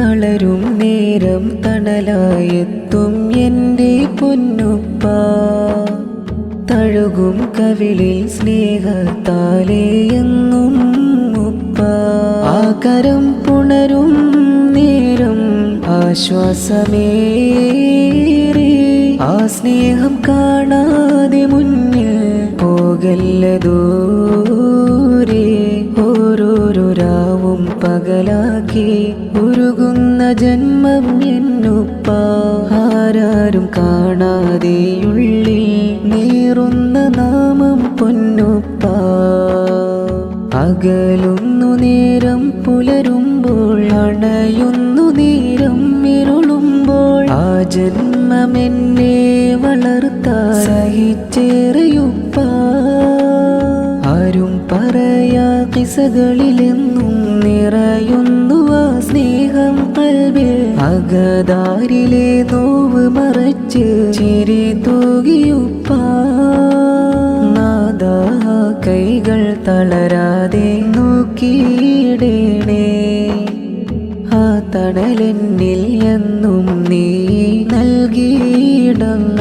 തളരും നേരം തണലായെത്തും എന്റെ പൊന്നുപ്പ. തഴുകും കവിളിൽ സ്നേഹത്താലേ എന്നും ഉപ്പ. ആകരം പുണരും നേരം ആശ്വാസമേറി. ആ സ്നേഹം കാണാതെ മുന്നിൽ പോകല്ല പകലാക്കി ഉരുകുന്ന ജന്മം എന്നുപ്പ. ആരാരും കാണാതെയുള്ളിൽ നീറുന്ന നാമം പൊന്നുപ്പ. അകലുന്നു നേരം പുലരുമ്പോൾ അണയുന്നു നേരം ഇരുളുമ്പോൾ. ആ ജന്മമെന്നെ വളർത്ത സഹിച്ചേറിയുപ്പ. ആരും പറയാ കിസകളിലെന്നും നിറയുന്നു ആ സ്നേഹം കൽവിൽ. അകതാരിലെ നോവ് മറച്ച് ചിരി തൂകിയുപ്പ കൈകൾ തളരാതെ നോക്കിയിടേണേ. ആ തണലെന്നിൽ എന്നും നീ നൽകിയിടങ്ങ.